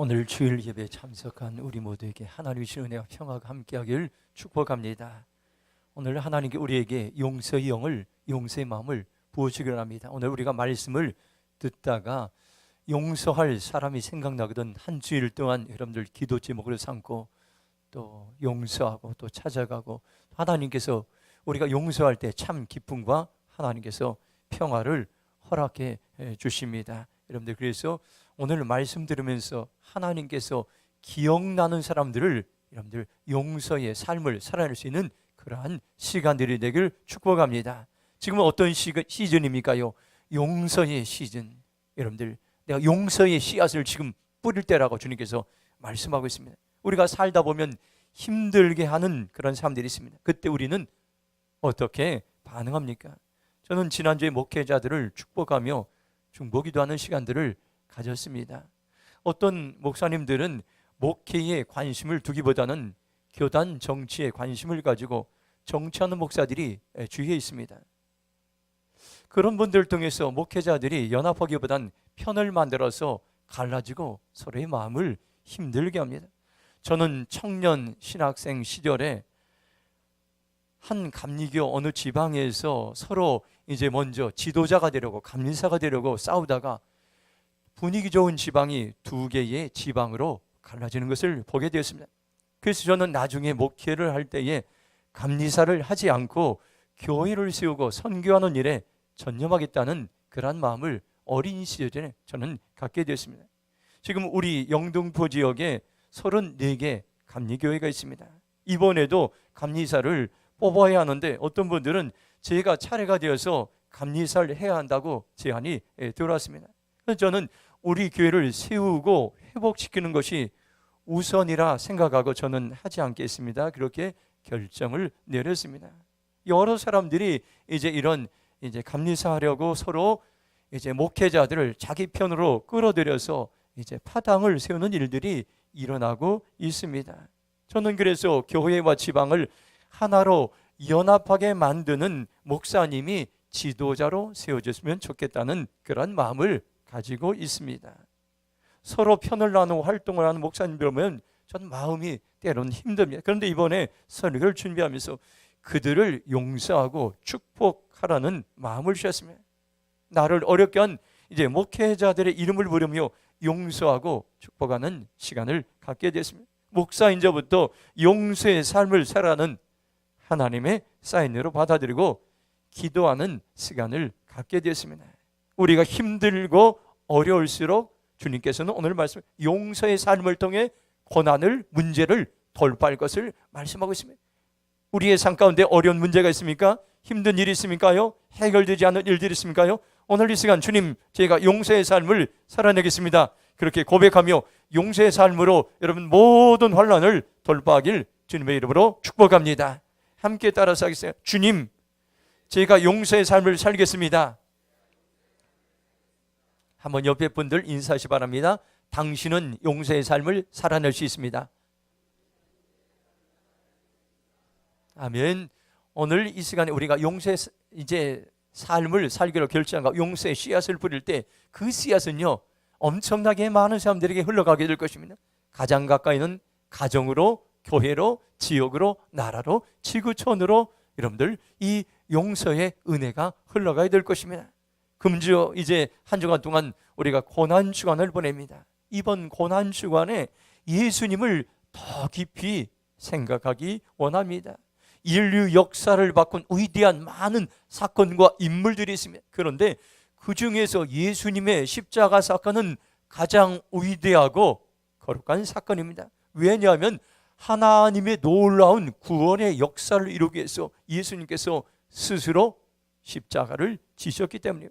오늘 주일 예배에 참석한 우리 모두에게 하나님의 신 은혜와 평화가 함께하길 축복합니다. 오늘 하나님께 우리에게 용서의 영을 용서의 마음을 부어주기를 합니다. 오늘 우리가 말씀을 듣다가 용서할 사람이 생각나거든 한 주일 동안 여러분들 기도 제목으로 삼고 또 용서하고 또 찾아가고 하나님께서 우리가 용서할 때 참 기쁨과 하나님께서 평화를 허락해 주십니다. 여러분들 그래서 오늘 말씀 들으면서 하나님께서 기억나는 사람들을 여러분들 용서의 삶을 살아낼 수 있는 그러한 시간들이 되길 축복합니다. 지금은 어떤 시, 시즌입니까요? 용서의 시즌. 여러분들 내가 용서의 씨앗을 지금 뿌릴 때라고 주님께서 말씀하고 있습니다. 우리가 살다 보면 힘들게 하는 그런 사람들이 있습니다. 그때 우리는 어떻게 반응합니까? 저는 지난주에 목회자들을 축복하며 중보기도 하는 시간들을 가졌습니다. 어떤 목사님들은 목회에 관심을 두기보다는 교단 정치에 관심을 가지고 정치하는 목사들이 주위에 있습니다. 그런 분들 통해서 목회자들이 연합하기보단 편을 만들어서 갈라지고 서로의 마음을 힘들게 합니다. 저는 청년 신학생 시절에 한 감리교 어느 지방에서 서로 이제 먼저 지도자가 되려고 감리사가 되려고 싸우다가 분위기 좋은 지방이 두 개의 지방으로 갈라지는 것을 보게 되었습니다. 그래서 저는 나중에 목회를 할 때에 감리사를 하지 않고 교회를 세우고 선교하는 일에 전념하겠다는 그러한 마음을 어린 시절에 저는 갖게 되었습니다. 지금 우리 영등포 지역에 34개 감리교회가 있습니다. 이번에도 감리사를 뽑아야 하는데 어떤 분들은 제가 차례가 되어서 감리사를 해야 한다고 제안이 들어왔습니다. 그래서 저는 우리 교회를 세우고 회복시키는 것이 우선이라 생각하고 저는 하지 않겠습니다. 그렇게 결정을 내렸습니다. 여러 사람들이 이제 이런 이제 감리사 하려고 서로 이제 목회자들을 자기 편으로 끌어들여서 이제 파당을 세우는 일들이 일어나고 있습니다. 저는 그래서 교회와 지방을 하나로 연합하게 만드는 목사님이 지도자로 세워졌으면 좋겠다는 그런 마음을 가지고 있습니다. 서로 편을 나누고 활동을 하는 목사님들 보면 전 마음이 때로는 힘듭니다. 그런데 이번에 설교를 준비하면서 그들을 용서하고 축복하라는 마음을 주셨습니다. 나를 어렵게 한 이제 목회자들의 이름을 부르며 용서하고 축복하는 시간을 갖게 됐습니다. 목사인저부터 용서의 삶을 살아가는 하나님의 사인으로 받아들이고 기도하는 시간을 갖게 됐습니다. 우리가 힘들고 어려울수록 주님께서는 오늘 말씀 용서의 삶을 통해 고난을 문제를 돌파할 것을 말씀하고 있습니다. 우리의 삶 가운데 어려운 문제가 있습니까? 힘든 일이 있습니까요? 해결되지 않는 일들이 있습니까요? 오늘 이 시간 주님 제가 용서의 삶을 살아내겠습니다. 그렇게 고백하며 용서의 삶으로 여러분 모든 환란을 돌파하길 주님의 이름으로 축복합니다. 함께 따라서 하겠어요. 주님, 제가 용서의 삶을 살겠습니다. 한번 옆에 분들 인사하시 바랍니다. 당신은 용서의 삶을 살아낼 수 있습니다. 아멘. 오늘 이 시간에 우리가 용서의 이제 삶을 살기로 결정하고 용서의 씨앗을 뿌릴 때 그 씨앗은요 엄청나게 많은 사람들에게 흘러가게 될 것입니다. 가장 가까이는 가정으로, 교회로, 지역으로, 나라로, 지구촌으로 여러분들 이 용서의 은혜가 흘러가야 될 것입니다. 금주어 이제 한 주간 동안 우리가 고난 주간을 보냅니다. 이번 고난 주간에 예수님을 더 깊이 생각하기 원합니다. 인류 역사를 바꾼 위대한 많은 사건과 인물들이 있습니다. 그런데 그 중에서 예수님의 십자가 사건은 가장 위대하고 거룩한 사건입니다. 왜냐하면 하나님의 놀라운 구원의 역사를 이루기 위해서 예수님께서 스스로 십자가를 지셨기 때문이에요.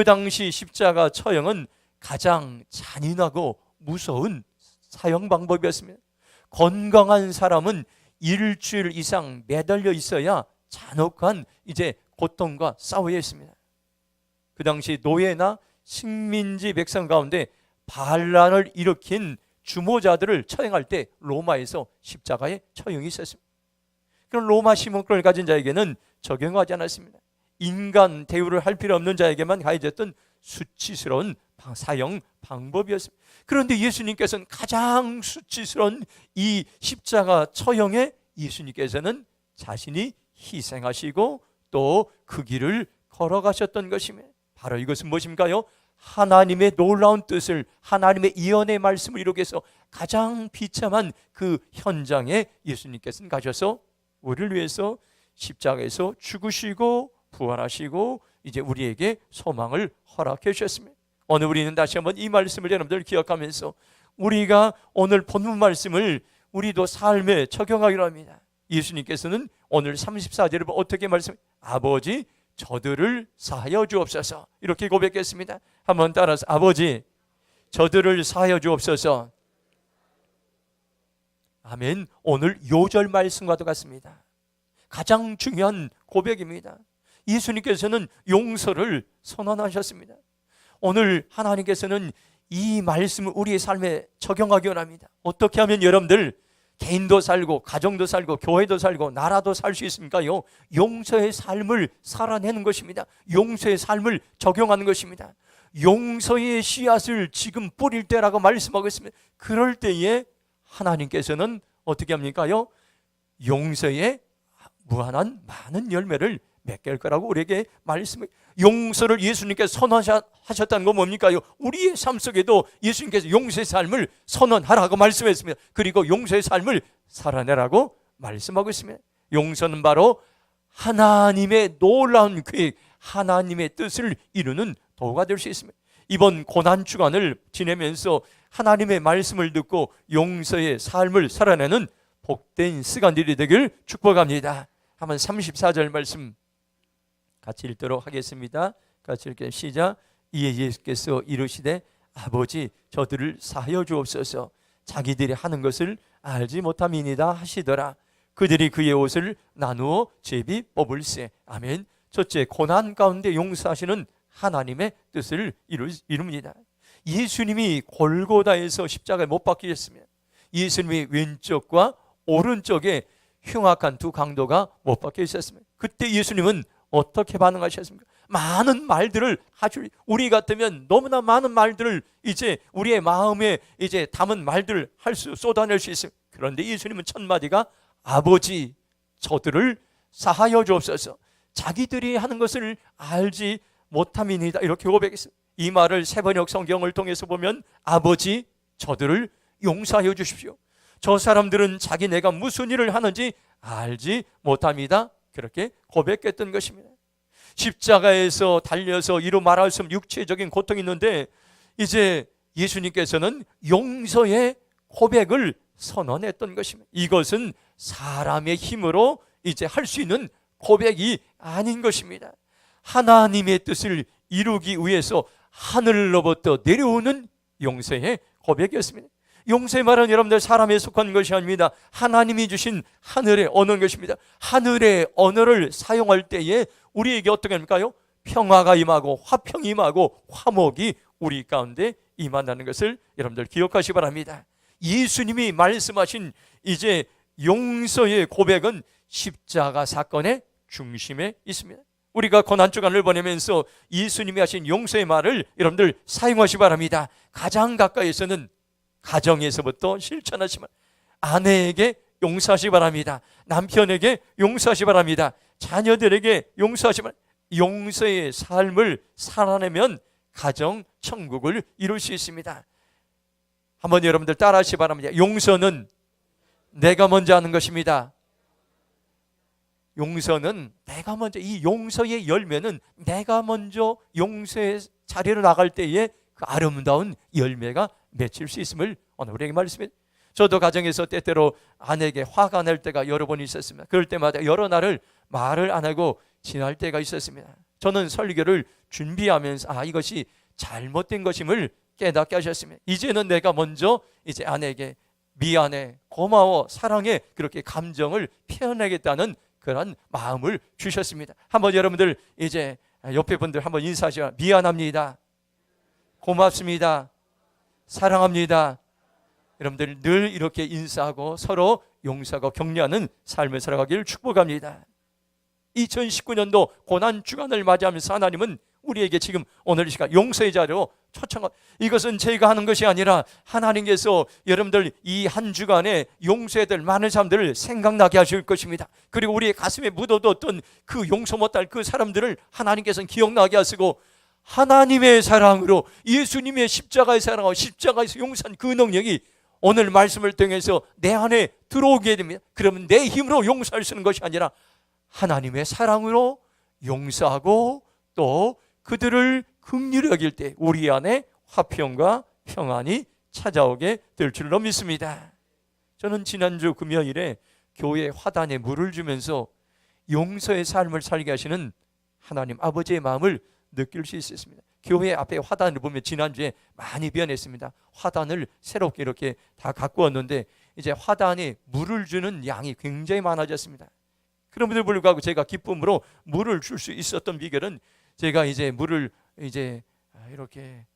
그 당시 십자가 처형은 가장 잔인하고 무서운 사형 방법이었습니다. 건강한 사람은 일주일 이상 매달려 있어야 잔혹한 이제 고통과 싸워야 했습니다. 그 당시 노예나 식민지 백성 가운데 반란을 일으킨 주모자들을 처형할 때 로마에서 십자가에 처형이 있었습니다. 그런 로마 시민권을 가진 자에게는 적용하지 않았습니다. 인간 대우를 할 필요 없는 자에게만 가해졌던 수치스러운 방- 사형 방법이었습니다. 그런데 예수님께서는 가장 수치스러운 이 십자가 처형에 예수님께서는 자신이 희생하시고 또 그 길을 걸어가셨던 것이며 바로 이것은 무엇인가요? 하나님의 놀라운 뜻을 하나님의 이언의 말씀을 이루기 위해서 가장 비참한 그 현장에 예수님께서는 가셔서 우리를 위해서 십자가에서 죽으시고 부활하시고 이제 우리에게 소망을 허락해 주셨습니다. 오늘 우리는 다시 한번 이 말씀을 여러분들 기억하면서 우리가 오늘 본문 말씀을 우리도 삶에 적용하기로 합니다. 예수님께서는 오늘 34절을 어떻게 말씀? 아버지 저들을 사하여 주옵소서 이렇게 고백했습니다. 한번 따라서 아버지 저들을 사하여 주옵소서. 아멘. 오늘 요절 말씀과도 같습니다. 가장 중요한 고백입니다. 예수님께서는 용서를 선언하셨습니다. 오늘 하나님께서는 이 말씀을 우리의 삶에 적용하기 원합니다. 어떻게 하면 여러분들 개인도 살고 가정도 살고 교회도 살고 나라도 살 수 있습니까요? 용서의 삶을 살아내는 것입니다. 용서의 삶을 적용하는 것입니다. 용서의 씨앗을 지금 뿌릴 때라고 말씀하고 있습니다. 그럴 때에 하나님께서는 어떻게 합니까요? 용서의 무한한 많은 열매를 할 거라고 우리에게 말씀을 용서를 예수님께서 선언하셨다는 건 뭡니까요? 우리의 삶 속에도 예수님께서 용서의 삶을 선언하라고 말씀했습니다. 그리고 용서의 삶을 살아내라고 말씀하고 있습니다. 용서는 바로 하나님의 놀라운 계획, 하나님의 뜻을 이루는 도구가 될 수 있습니다. 이번 고난 주간을 지내면서 하나님의 말씀을 듣고 용서의 삶을 살아내는 복된 시간들이 되길 축복합니다. 한번 34절 말씀 같이 읽도록 하겠습니다. 같이 읽게 시작. 이에 예수께서 이르시되 아버지 저들을 사하여 주옵소서. 자기들이 하는 것을 알지 못함이니다 하시더라. 그들이 그의 옷을 나누어 제비 뽑을세. 아멘. 첫째 고난 가운데 용서하시는 하나님의 뜻을 이루, 이룹니다. 예수님이 골고다에서 십자가에 못 박히셨으면 예수님이 왼쪽과 오른쪽에 흉악한 두 강도가 못 박혀 있었습니다. 그때 예수님은 어떻게 반응하셨습니까? 많은 말들을 하실 우리 같으면 너무나 많은 말들을 이제 우리의 마음에 이제 담은 말들을 할 수 쏟아낼 수 있어요. 그런데 예수님은 첫 마디가 아버지 저들을 사하여 주옵소서. 자기들이 하는 것을 알지 못함이니다. 이렇게 고백했어요. 이 말을 세번역 성경을 통해서 보면 아버지 저들을 용서하여 주십시오. 저 사람들은 자기 내가 무슨 일을 하는지 알지 못합니다. 그렇게 고백했던 것입니다. 십자가에서 달려서 이루 말할 수 없는 육체적인 고통이 있는데 이제 예수님께서는 용서의 고백을 선언했던 것입니다. 이것은 사람의 힘으로 이제 할 수 있는 고백이 아닌 것입니다. 하나님의 뜻을 이루기 위해서 하늘로부터 내려오는 용서의 고백이었습니다. 용서의 말은 여러분들 사람에 속한 것이 아닙니다. 하나님이 주신 하늘의 언어인 것입니다. 하늘의 언어를 사용할 때에 우리에게 어떻게 합니까요? 평화가 임하고 화평이 임하고 화목이 우리 가운데 임한다는 것을 여러분들 기억하시 기 바랍니다. 예수님이 말씀하신 이제 용서의 고백은 십자가 사건의 중심에 있습니다. 우리가 고난 주간을 보내면서 예수님이 하신 용서의 말을 여러분들 사용하시 기 바랍니다. 가장 가까이에서는 가정에서부터 실천하시면 아내에게 용서하시 바랍니다. 남편에게 용서하시 바랍니다. 자녀들에게 용서하시 바랍니다. 용서의 삶을 살아내면 가정 천국을 이룰 수 있습니다. 한번 여러분들 따라하시 기 바랍니다. 용서는 내가 먼저 하는 것입니다. 용서는 내가 먼저 이 용서의 열매는 내가 먼저 용서의 자리로 나갈 때에 그 아름다운 열매가 맺힐 수 있음을 오늘 우리에게 말씀해. 저도 가정에서 때때로 아내에게 화가 날 때가 여러 번 있었습니다. 그럴 때마다 여러 날을 말을 안 하고 지날 때가 있었습니다. 저는 설교를 준비하면서 아 이것이 잘못된 것임을 깨닫게 하셨습니다. 이제는 내가 먼저 이제 아내에게 미안해, 고마워, 사랑해 그렇게 감정을 표현하겠다는 그런 마음을 주셨습니다. 한번 여러분들 이제 옆에 분들 한번 인사하시죠. 미안합니다. 고맙습니다. 사랑합니다. 여러분들 늘 이렇게 인사하고 서로 용서하고 격려하는 삶을 살아가기를 축복합니다. 2019년도 고난 주간을 맞이하면서 하나님은 우리에게 지금 오늘 이 시간 용서의 자리로 초청하 이것은 저희가 하는 것이 아니라 하나님께서 여러분들 이 한 주간에 용서해야 될 많은 사람들을 생각나게 하실 것입니다. 그리고 우리의 가슴에 묻어뒀던 그 용서 못할 그 사람들을 하나님께서는 기억나게 하시고 하나님의 사랑으로 예수님의 십자가의 사랑과 십자가에서 용서한 그 능력이 오늘 말씀을 통해서 내 안에 들어오게 됩니다. 그러면 내 힘으로 용서할 수 있는 것이 아니라 하나님의 사랑으로 용서하고 또 그들을 긍휼히 여길 때 우리 안에 화평과 평안이 찾아오게 될 줄로 믿습니다. 저는 지난주 금요일에 교회 화단에 물을 주면서 용서의 삶을 살게 하시는 하나님 아버지의 마음을 느낄 수 있었습니다. 교회 앞에 화단을 보면 지난주에 많이 변했습니다. 화단을 새롭게 이렇게 다 갖고 왔는데 이제 화단에 물을 주는 양이 굉장히 많아졌습니다. 그럼에도 불구하고 제가 기쁨으로 물을 줄 수 있었던 비결은 제가 이제 물을 이제 이렇게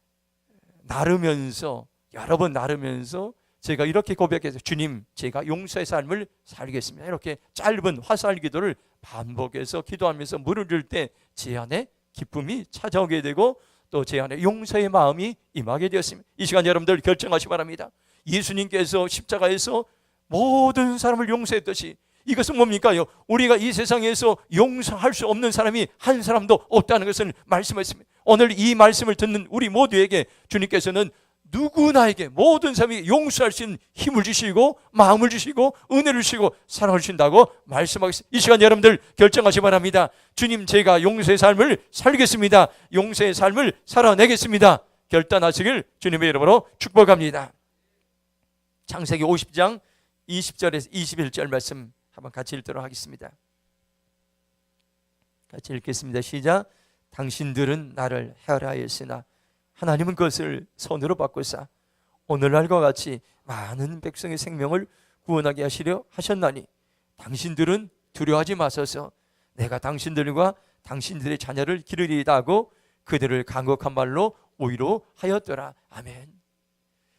나르면서 여러 번 나르면서 제가 이렇게 고백해서 주님 제가 용서의 삶을 살겠습니다. 이렇게 짧은 화살 기도를 반복해서 기도하면서 물을 줄 때 제 안에 기쁨이 찾아오게 되고 또 제 안에 용서의 마음이 임하게 되었습니다. 이 시간 여러분들 결정하시 기 바랍니다. 예수님께서 십자가에서 모든 사람을 용서했듯이 이것은 뭡니까요? 우리가 이 세상에서 용서할 수 없는 사람이 한 사람도 없다는 것을 말씀했습니다. 오늘 이 말씀을 듣는 우리 모두에게 주님께서는 누구나에게 모든 사람이 용서할 수 있는 힘을 주시고 마음을 주시고 은혜를 주시고 사랑을 주신다고 말씀하겠습니다. 이 시간 여러분들 결정하시 기 바랍니다. 주님 제가 용서의 삶을 살겠습니다. 용서의 삶을 살아내겠습니다. 결단하시길 주님의 이름으로 축복합니다. 창세기 50장 20절에서 21절 말씀 한번 같이 읽도록 하겠습니다. 같이 읽겠습니다. 시작. 당신들은 나를 헤아라였으나 하나님은 그것을 손으로 바꾸사 오늘날과 같이 많은 백성의 생명을 구원하게 하시려 하셨나니 당신들은 두려워하지 마소서. 내가 당신들과 당신들의 자녀를 기르리다 고 그들을 강곡한 말로 오히려 하였더라. 아멘.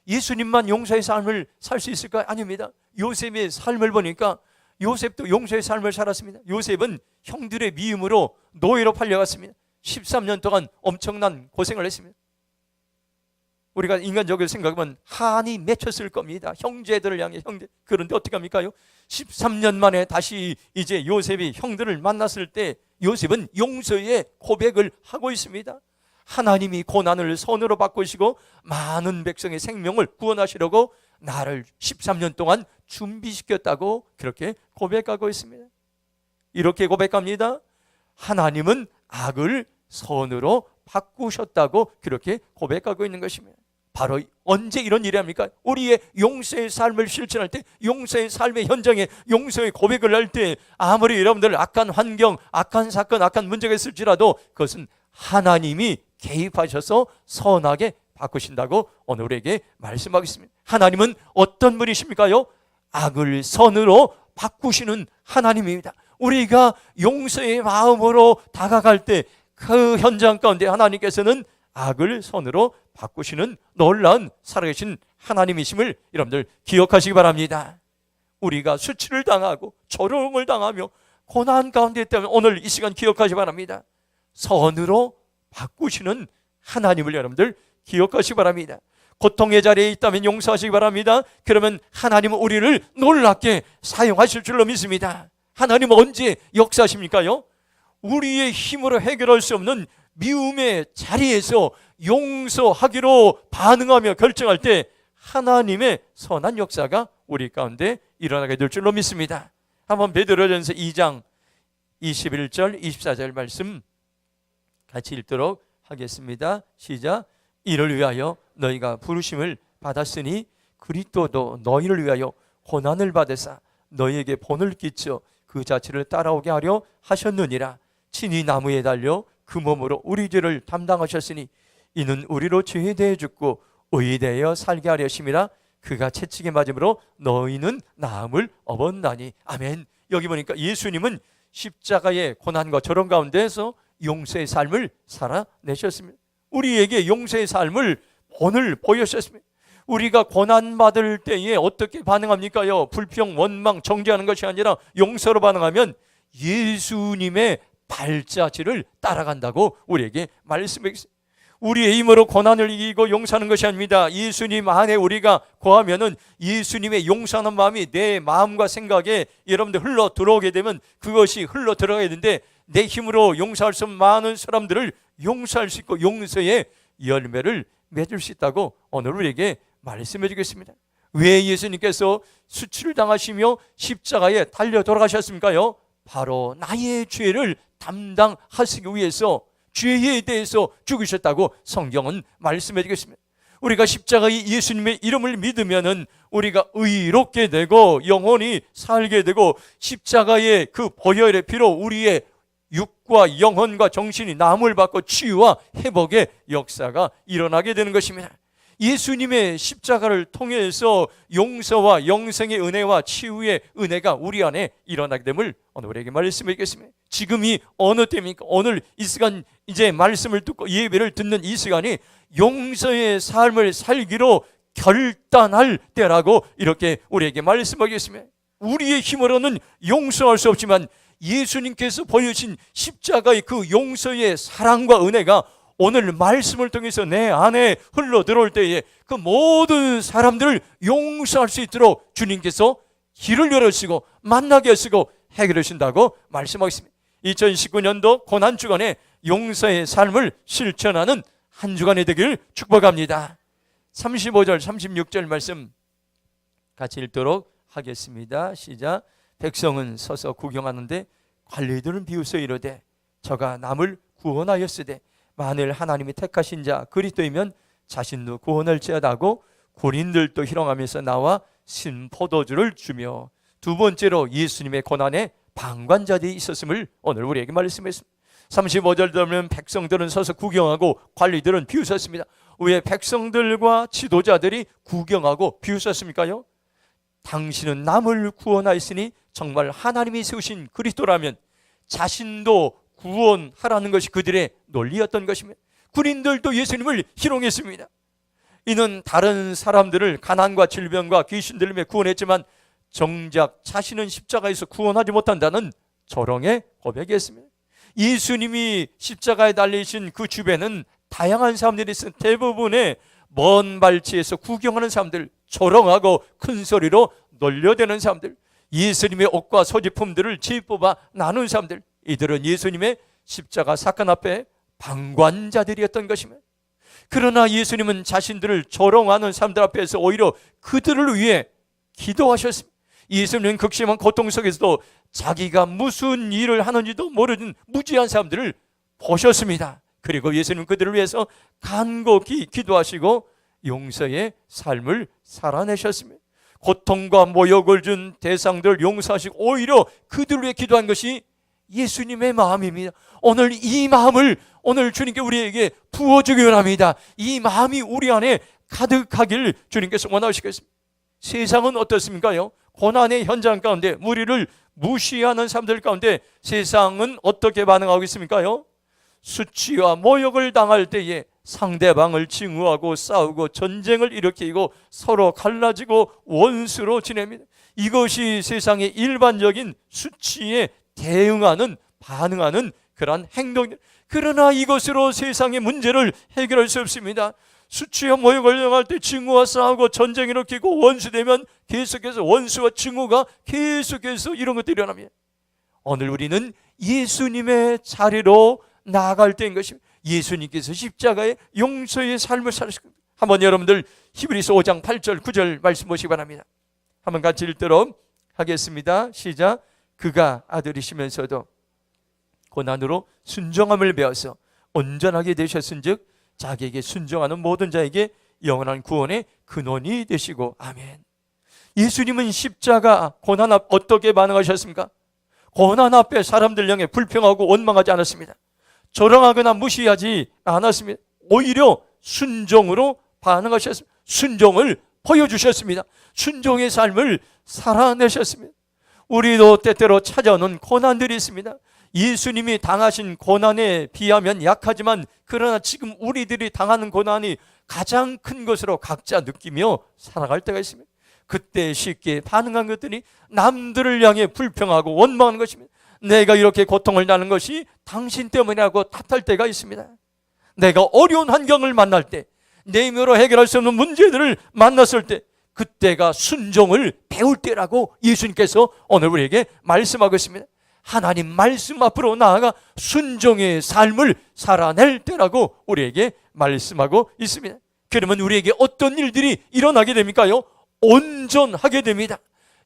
예수님만 용서의 삶을 살 수 있을까? 아닙니다. 요셉의 삶을 보니까 요셉도 용서의 삶을 살았습니다. 요셉은 형들의 미움으로 노예로 팔려갔습니다. 13년 동안 엄청난 고생을 했습니다 우리가 인간적으로 생각하면 한이 맺혔을 겁니다. 형제들을 향해 형제. 그런데 어떻게 합니까요? 13년 만에 다시 이제 요셉이 형들을 만났을 때 요셉은 용서의 고백을 하고 있습니다. 하나님이 고난을 손으로 바꾸시고 많은 백성의 생명을 구원하시려고 나를 13년 동안 준비시켰다고 그렇게 고백하고 있습니다. 이렇게 고백합니다. 하나님은 악을 선으로 바꾸셨다고 그렇게 고백하고 있는 것입니다. 바로 언제 이런 일이 합니까? 우리의 용서의 삶을 실천할 때, 용서의 삶의 현장에 용서의 고백을 할 때, 아무리 여러분들 악한 환경, 악한 사건, 악한 문제가 있을지라도 그것은 하나님이 개입하셔서 선하게 바꾸신다고 오늘 우리에게 말씀하겠습니다. 하나님은 어떤 분이십니까요? 악을 선으로 바꾸시는 하나님입니다. 우리가 용서의 마음으로 다가갈 때 그 현장 가운데 하나님께서는 악을 선으로 바꾸시는 놀라운 살아계신 하나님이심을 여러분들 기억하시기 바랍니다. 우리가 수치를 당하고 조롱을 당하며 고난 가운데 있다면 오늘 이 시간 기억하시기 바랍니다. 선으로 바꾸시는 하나님을 여러분들 기억하시기 바랍니다. 고통의 자리에 있다면 용서하시기 바랍니다. 그러면 하나님은 우리를 놀랍게 사용하실 줄로 믿습니다. 하나님은 언제 역사하십니까요? 우리의 힘으로 해결할 수 없는 미움의 자리에서 용서하기로 반응하며 결정할 때 하나님의 선한 역사가 우리 가운데 일어나게 될 줄로 믿습니다. 한번 베드로전서 2장 21절 24절 말씀 같이 읽도록 하겠습니다. 시작. 이를 위하여 너희가 부르심을 받았으니 그리스도도 너희를 위하여 고난을 받으사 너희에게 본을 끼쳐 그 자체를 따라오게 하려 하셨느니라. 친히 나무에 달려 그 몸으로 우리 죄를 담당하셨으니 이는 우리로 죄에 대해 죽고 의에 대하여 살게 하려심이라 그가 채찍에 맞음으로 너희는 나음을 얻었나니. 아멘. 여기 보니까 예수님은 십자가의 고난과 저런 가운데에서 용서의 삶을 살아내셨습니다. 우리에게 용서의 삶을 오늘 보여주셨습니다. 우리가 고난받을 때에 어떻게 반응합니까요? 불평, 원망, 정죄하는 것이 아니라 용서로 반응하면 예수님의 발자취를 따라간다고 우리에게 말씀했습니다. 우리의 힘으로 고난을 이기고 용서하는 것이 아닙니다. 예수님 안에 우리가 거하면은 예수님의 용서하는 마음이 내 마음과 생각에 여러분들 흘러 들어오게 되면 그것이 흘러 들어가야 되는데 내 힘으로 용서할 수 많은 사람들을 용서할 수 있고 용서의 열매를 맺을 수 있다고 오늘 우리에게 말씀해 주겠습니다. 왜 예수님께서 수치를 당하시며 십자가에 달려 돌아가셨습니까요? 바로 나의 죄를 담당하시기 위해서 죄에 대해서 죽으셨다고 성경은 말씀해 주겠습니다. 우리가 십자가의 예수님의 이름을 믿으면은 우리가 의롭게 되고 영원히 살게 되고 십자가의 그 보혈의 피로 우리의 육과 영혼과 정신이 남을 받고 치유와 회복의 역사가 일어나게 되는 것입니다. 예수님의 십자가를 통해서 용서와 영생의 은혜와 치유의 은혜가 우리 안에 일어나게 됨을 오늘 우리에게 말씀드리겠습니다. 지금이 어느 때입니까? 오늘 이 시간 이제 말씀을 듣고 예배를 듣는 이 시간이 용서의 삶을 살기로 결단할 때라고 이렇게 우리에게 말씀하겠습니다. 우리의 힘으로는 용서할 수 없지만 예수님께서 보여주신 십자가의 그 용서의 사랑과 은혜가 오늘 말씀을 통해서 내 안에 흘러 들어올 때에 그 모든 사람들을 용서할 수 있도록 주님께서 길을 열어주시고 만나게 하시고 해결해 주신다고 말씀하겠습니다. 2019년도 고난 주간에 용서의 삶을 실천하는 한 주간이 되길 축복합니다. 35절, 36절 말씀 같이 읽도록 하겠습니다. 시작. 백성은 서서 구경하는데 관리들은 비웃어 이르되 저가 남을 구원하였으되 만일 하나님이 택하신 자 그리스도이면 자신도 구원할지어다고 군인들도 희롱하면서 나와 신 포도주를 주며 두 번째로 예수님의 고난에 방관자들이 있었음을 오늘 우리에게 말씀했습니다. 35절 되면 백성들은 서서 구경하고 관리들은 비웃었습니다. 왜 백성들과 지도자들이 구경하고 비웃었습니까요? 당신은 남을 구원하였으니 정말 하나님이 세우신 그리스도라면 자신도 구원하라는 것이 그들의 논리였던 것입니다. 군인들도 예수님을 희롱했습니다. 이는 다른 사람들을 가난과 질병과 귀신들림에 구원했지만 정작 자신은 십자가에서 구원하지 못한다는 조롱의 고백이었습니다. 예수님이 십자가에 달리신 그 주변은 다양한 사람들이 있어 대부분의 먼 발치에서 구경하는 사람들, 조롱하고 큰 소리로 놀려대는 사람들, 예수님의 옷과 소지품들을 지뽑아 나눈 사람들, 이들은 예수님의 십자가 사건 앞에 방관자들이었던 것입니다. 그러나 예수님은 자신들을 조롱하는 사람들 앞에서 오히려 그들을 위해 기도하셨습니다. 예수님은 극심한 고통 속에서도 자기가 무슨 일을 하는지도 모르는 무지한 사람들을 보셨습니다. 그리고 예수님 그들을 위해서 간곡히 기도하시고 용서의 삶을 살아내셨습니다. 고통과 모욕을 준 대상들 용서하시고 오히려 그들을 위해 기도한 것이 예수님의 마음입니다. 오늘 이 마음을 오늘 주님께 우리에게 부어주기 원합니다. 이 마음이 우리 안에 가득하길 주님께서 원하시겠습니다. 세상은 어떻습니까요? 고난의 현장 가운데 우리를 무시하는 사람들 가운데 세상은 어떻게 반응하고 있습니까요? 수치와 모욕을 당할 때에 상대방을 징후하고 싸우고 전쟁을 일으키고 서로 갈라지고 원수로 지냅니다. 이것이 세상의 일반적인 수치에 대응하는 반응하는 그러한 행동. 그러나 이것으로 세상의 문제를 해결할 수 없습니다. 수치와 모욕을 당할 때 증오와 싸우고 전쟁 일으키고 원수되면 계속해서 원수와 증오가 계속해서 이런 것들이 일어납니다. 오늘 우리는 예수님의 자리로 나아갈 때인 것입니다. 예수님께서 십자가의 용서의 삶을 사셨습니다. 한번 여러분들 히브리서 5장 8절 9절 말씀 보시기 바랍니다. 한번 같이 읽도록 하겠습니다. 시작. 그가 아들이시면서도 고난으로 순정함을 배워서 온전하게 되셨은즉 자기에게 순종하는 모든 자에게 영원한 구원의 근원이 되시고 아멘. 예수님은 십자가 고난 앞 어떻게 반응하셨습니까? 고난 앞에 사람들 향해 불평하고 원망하지 않았습니다. 조롱하거나 무시하지 않았습니다. 오히려 순종으로 반응하셨습니다. 순종을 보여주셨습니다. 순종의 삶을 살아내셨습니다. 우리도 때때로 찾아오는 고난들이 있습니다. 예수님이 당하신 고난에 비하면 약하지만 그러나 지금 우리들이 당하는 고난이 가장 큰 것으로 각자 느끼며 살아갈 때가 있습니다. 그때 쉽게 반응한 것들이 남들을 향해 불평하고 원망하는 것입니다. 내가 이렇게 고통을 나는 것이 당신 때문이라고 탓할 때가 있습니다. 내가 어려운 환경을 만날 때, 내 힘으로 해결할 수 없는 문제들을 만났을 때, 그때가 순종을 배울 때라고 예수님께서 오늘 우리에게 말씀하고 있습니다. 하나님 말씀 앞으로 나아가 순종의 삶을 살아낼 때라고 우리에게 말씀하고 있습니다. 그러면 우리에게 어떤 일들이 일어나게 됩니까요? 온전하게 됩니다.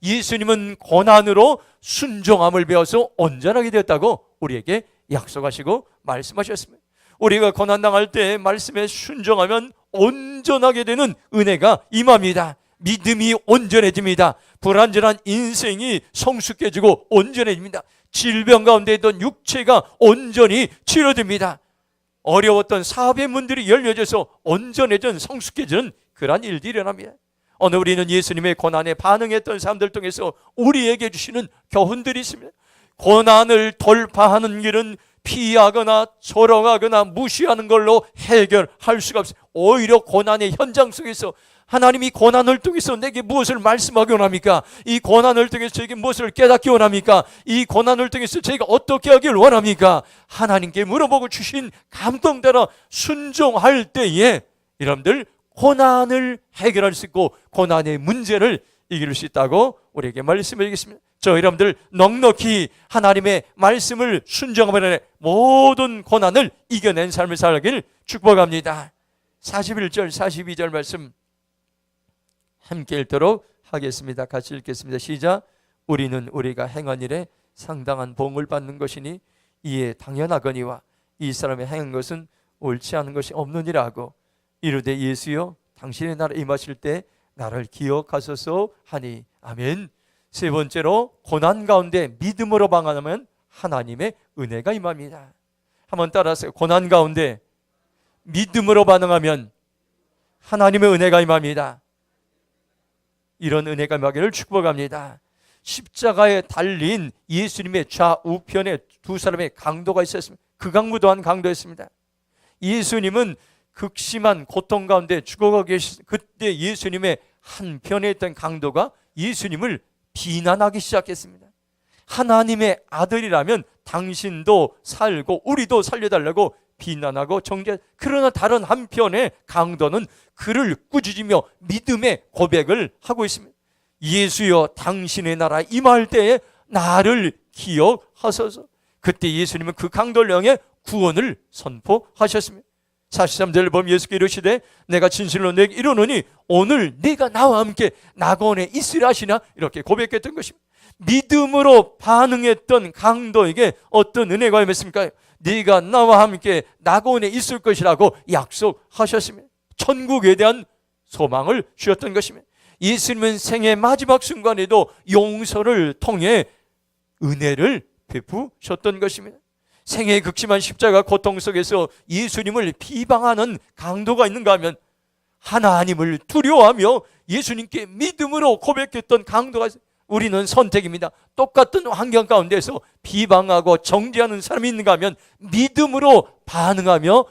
예수님은 고난으로 순종함을 배워서 온전하게 되었다고 우리에게 약속하시고 말씀하셨습니다. 우리가 고난 당할 때 말씀에 순종하면 온전하게 되는 은혜가 임합니다. 믿음이 온전해집니다. 불완전한 인생이 성숙해지고 온전해집니다. 질병 가운데 있던 육체가 온전히 치료됩니다. 어려웠던 사업의 문들이 열려져서 온전해진 성숙해지는 그러한 일들이 일어납니다. 오늘 우리는 예수님의 고난에 반응했던 사람들 통해서 우리에게 주시는 교훈들이 있습니다. 고난을 돌파하는 길은 피하거나 조롱하거나 무시하는 걸로 해결할 수가 없어요. 오히려 고난의 현장 속에서 하나님이 고난을 통해서 내게 무엇을 말씀하기 원합니까? 이 고난을 통해서 저에게 무엇을 깨닫기 원합니까? 이 고난을 통해서 저희가 어떻게 하길 원합니까? 하나님께 물어보고 주신 감동대로 순종할 때에 여러분들 고난을 해결할 수 있고 고난의 문제를 이길 수 있다고 우리에게 말씀해 주겠습니다. 저 여러분들 넉넉히 하나님의 말씀을 순종하면 모든 고난을 이겨낸 삶을 살길 축복합니다. 41절 42절 말씀 함께 읽도록 하겠습니다. 같이 읽겠습니다. 시작. 우리는 우리가 행한 일에 상당한 봉을 받는 것이니 이에 당연하거니와 이 사람의 행한 것은 옳지 않은 것이 없느니라고 이르되 예수여 당신의 나라 임하실 때 나를 기억하소서 하니 아멘. 세 번째로 고난 가운데 믿음으로 방하면 하나님의 은혜가 임합니다. 한번 따라하세요. 고난 가운데 믿음으로 반응하면 하나님의 은혜가 임합니다. 이런 은혜가 임하기를 축복합니다. 십자가에 달린 예수님의 좌우편에 두 사람의 강도가 있었습니다. 극악무 또한 강도였습니다. 예수님은 극심한 고통 가운데 죽어가 계시 그때 예수님의 한편에 있던 강도가 예수님을 비난하기 시작했습니다. 하나님의 아들이라면 당신도 살고 우리도 살려달라고 비난하고 정죄. 그러나 다른 한편의 강도는 그를 꾸짖으며 믿음의 고백을 하고 있습니다. 예수여 당신의 나라 임할 때에 나를 기억하소서. 그때 예수님은 그 향해 구원을 선포하셨습니다. 43절을 보면 예수께 이르시되 내가 진실로 내게 이르노니 오늘 네가 나와 함께 낙원에 있으라 하시나 이렇게 고백했던 것입니다. 믿음으로 반응했던 강도에게 어떤 은혜가 임했습니까? 네가 나와 함께 낙원에 있을 것이라고 약속하셨습니다. 천국에 대한 소망을 주셨던 것입니다. 예수님은 생의 마지막 순간에도 용서를 통해 은혜를 베푸셨던 것입니다. 생의 극심한 십자가 고통 속에서 예수님을 비방하는 강도가 있는가 하면 하나님을 두려워하며 예수님께 믿음으로 고백했던 강도가 우리는 선택입니다. 똑같은 환경 가운데서 비방하고 정죄하는 사람이 있는가 하면 믿음으로 반응하며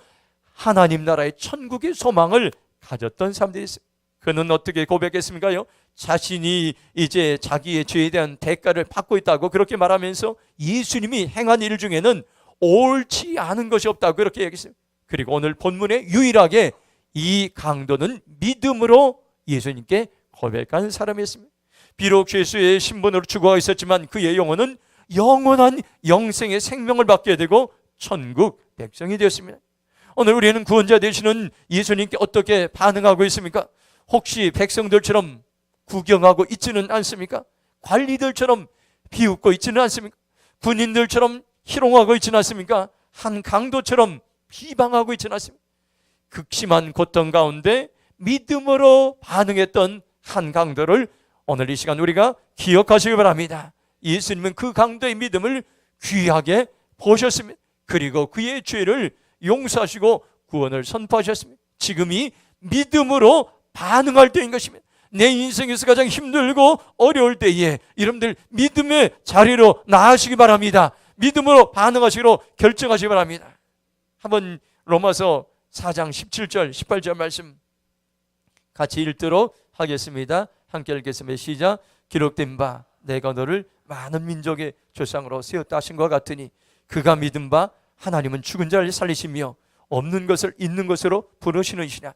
하나님 나라의 천국의 소망을 가졌던 사람들이 있습니다. 그는 어떻게 고백했습니까요? 자신이 이제 자기의 죄에 대한 대가를 받고 있다고 그렇게 말하면서 예수님이 행한 일 중에는 옳지 않은 것이 없다고 그렇게 얘기했어요. 그리고 오늘 본문에 유일하게 이 강도는 믿음으로 예수님께 고백한 사람이었습니다. 비록 죄수의 신분으로 죽어 있었지만 그의 영혼은 영원한 영생의 생명을 받게 되고 천국 백성이 되었습니다. 오늘 우리는 구원자 되시는 예수님께 어떻게 반응하고 있습니까? 혹시 백성들처럼 구경하고 있지는 않습니까? 관리들처럼 비웃고 있지는 않습니까? 군인들처럼 희롱하고 있지는 않습니까? 한 강도처럼 비방하고 있지는 않습니까? 극심한 고통 가운데 믿음으로 반응했던 한 강도를 오늘 이 시간 우리가 기억하시기 바랍니다. 예수님은 그 강도의 믿음을 귀하게 보셨습니다. 그리고 그의 죄를 용서하시고 구원을 선포하셨습니다. 지금이 믿음으로 반응할 때인 것입니다. 내 인생에서 가장 힘들고 어려울 때에 여러분들 믿음의 자리로 나아시기 바랍니다. 믿음으로 반응하시기로 결정하시기 바랍니다. 한번 로마서 4장 17절 18절 말씀 같이 읽도록 하겠습니다. 함께 읽겠습니다. 시작. 기록된 바 내가 너를 많은 민족의 조상으로 세웠다 하신 것 같으니 그가 믿은 바 하나님은 죽은 자를 살리시며 없는 것을 있는 것으로 부르시는 이시냐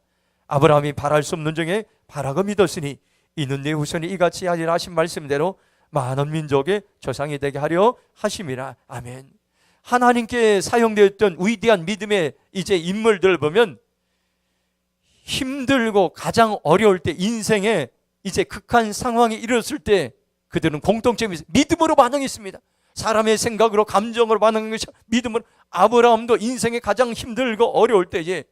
아브라함이 바랄 수 없는 중에 바라고 믿었으니 이는 내 후손이 이같이 하리라 하신 말씀대로 많은 민족의 조상이 되게 하려 하심이라 아멘 하나님께 사용되었던 위대한 믿음의 이제 인물들을 보면 힘들고 가장 어려울 때 인생에 이제 극한 상황이 이르렀을 때 그들은 공통점이. 믿음으로 반응했습니다. 사람의 생각으로 감정으로 반응한 것이 믿음으로 아브라함도 인생에 가장 힘들고 어려울 때에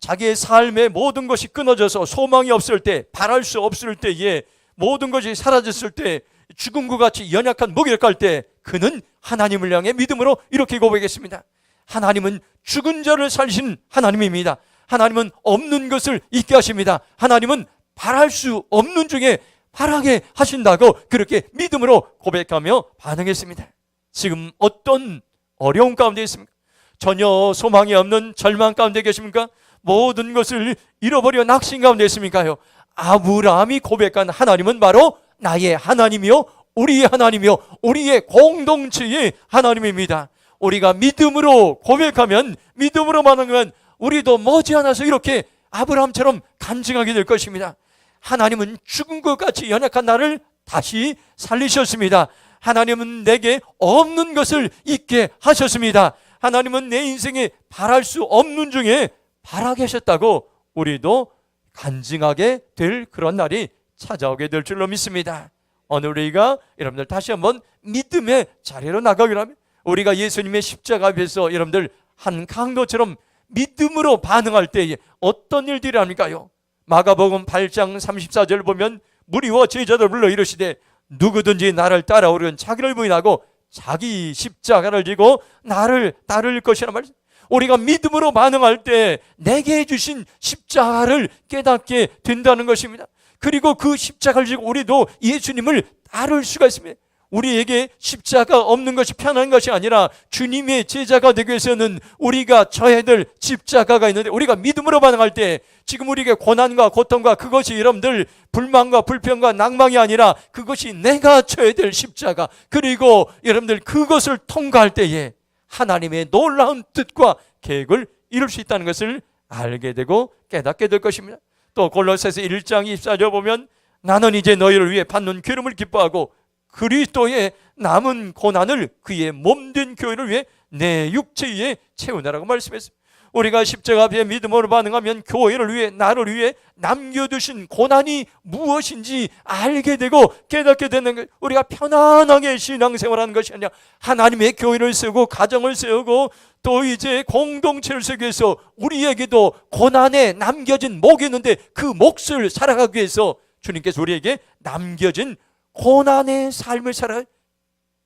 자기의 삶의 모든 것이 끊어져서 소망이 없을 때 바랄 수 없을 때에 모든 것이 사라졌을 때 죽음과 같이 연약한 무기력할 때 그는 하나님을 향해 믿음으로 이렇게 고백했습니다. 하나님은 죽은 자를 살리신 하나님입니다. 하나님은 없는 것을 있게 하십니다. 하나님은 바랄 수 없는 중에 바라게 하신다고 그렇게 믿음으로 고백하며 반응했습니다. 지금 어떤 어려운 가운데 있습니까? 전혀 소망이 없는 절망 가운데 계십니까? 모든 것을 잃어버려 낙심 가운데 있습니까요? 아브라함이 고백한 하나님은 바로 나의 하나님이요 우리의 하나님이요 우리의 공동체의 하나님입니다. 우리가 믿음으로 고백하면 믿음으로 반응하면 우리도 머지않아서 이렇게 아브라함처럼 간증하게 될 것입니다. 하나님은 죽은 것 같이 연약한 나를 다시 살리셨습니다. 하나님은 내게 없는 것을 있게 하셨습니다. 하나님은 내 인생에 바랄 수 없는 중에 바라게 하셨다고 우리도 간증하게 될 그런 날이 찾아오게 될 줄로 믿습니다. 오늘 우리가 여러분들 다시 한번 믿음의 자리로 나가기로 하면 우리가 예수님의 십자가 앞에서 여러분들 한 강도처럼 믿음으로 반응할 때에 어떤 일들이 합니까요? 마가복음 8장 34절 보면 무리와 제자들 불러 이르시되 누구든지 나를 따라오려는 자기를 부인하고 자기 십자가를 지고 나를 따를 것이라 말. 우리가 믿음으로 반응할 때 내게 주신 십자가를 깨닫게 된다는 것입니다. 그리고 그 십자가를 지고 우리도 예수님을 따를 수가 있습니다. 우리에게 십자가 없는 것이 편한 것이 아니라 주님의 제자가 되기 위해서는 우리가 져야 될 십자가가 있는데 우리가 믿음으로 반응할 때 지금 우리에게 고난과 고통과 그것이 여러분들 불만과 불평과 낭망이 아니라 그것이 내가 져야 될 십자가 그리고 여러분들 그것을 통과할 때에 하나님의 놀라운 뜻과 계획을 이룰 수 있다는 것을 알게 되고 깨닫게 될 것입니다. 또 골로새서 1장 24절 보면 나는 이제 너희를 위해 받는 기름을 기뻐하고 그리스도의 남은 고난을 그의 몸된 교회를 위해 내 육체 위에 채우나라고 말씀했습니다. 우리가 십자가 앞에 믿음으로 반응하면 교회를 위해 나를 위해 남겨두신 고난이 무엇인지 알게 되고 깨닫게 되는 것 우리가 편안하게 신앙생활하는 것이 아니라 하나님의 교회를 세우고 가정을 세우고 또 이제 공동체를 세우기 위해서 우리에게도 고난에 남겨진 목이 있는데 그 몫을 살아가기 위해서 주님께서 우리에게 남겨진 고난의 삶을 살아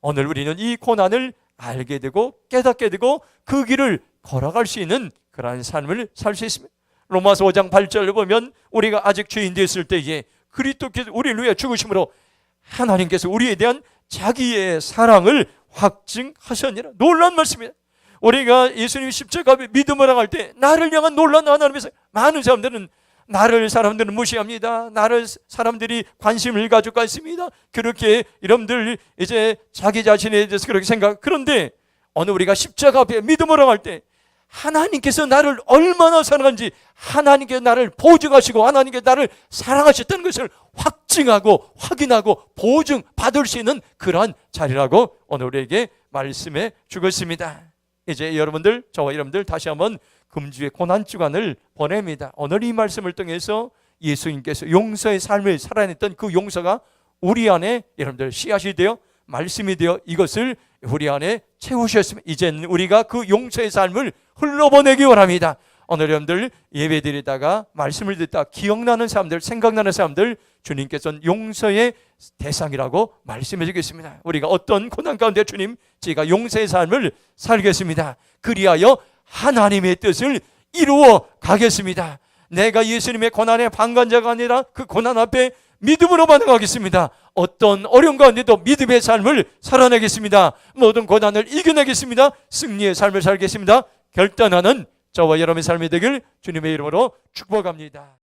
오늘 우리는 이 고난을 알게 되고 깨닫게 되고 그 길을 걸어갈 수 있는 그러한 삶을 살 수 있습니다. 로마서 5장 8절을 보면 우리가 아직 죄인 되었을 때에 그리스도께서 우리를 위해 죽으심으로 하나님께서 우리에 대한 자기의 사랑을 확증하셨니라. 놀라운 말씀입니다. 우리가 예수님 십자가 앞에 믿음을 행할 때 나를 향한 놀라운 하나님에서 많은 사람들은 나를 사람들은 무시합니다. 나를 사람들이 관심을 가지고 있습니다. 그렇게 여러분들 이제 자기 자신에 대해서 그렇게 생각. 그런데 어느 우리가 십자가 앞에 믿음으로 할때 하나님께서 나를 얼마나 사랑한지 하나님께 나를 보증하시고 하나님께 나를 사랑하셨다는 것을 확증하고 확인하고 보증 받을 수 있는 그러한 자리라고 오늘 우리에게 말씀해 주겠습니다. 이제 여러분들 저와 여러분들 다시 한번 금주의 고난 주간을 보냅니다. 오늘 이 말씀을 통해서 예수님께서 용서의 삶을 살아냈던 그 용서가 우리 안에 여러분들 씨앗이 되어 말씀이 되어 이것을 우리 안에 채우셨으면 이제는 우리가 그 용서의 삶을 흘러보내기 원합니다. 오늘 여러분들 예배 드리다가 말씀을 듣다 기억나는 사람들, 생각나는 사람들 주님께서는 용서의 대상이라고 말씀해 주겠습니다. 우리가 어떤 고난 가운데 주님 제가 용서의 삶을 살겠습니다. 그리하여 하나님의 뜻을 이루어 가겠습니다. 내가 예수님의 고난의 방관자가 아니라 그 고난 앞에 믿음으로 반응하겠습니다. 어떤 어려운 가운데도 믿음의 삶을 살아내겠습니다. 모든 고난을 이겨내겠습니다. 승리의 삶을 살겠습니다. 결단하는 저와 여러분의 삶이 되길 주님의 이름으로 축복합니다.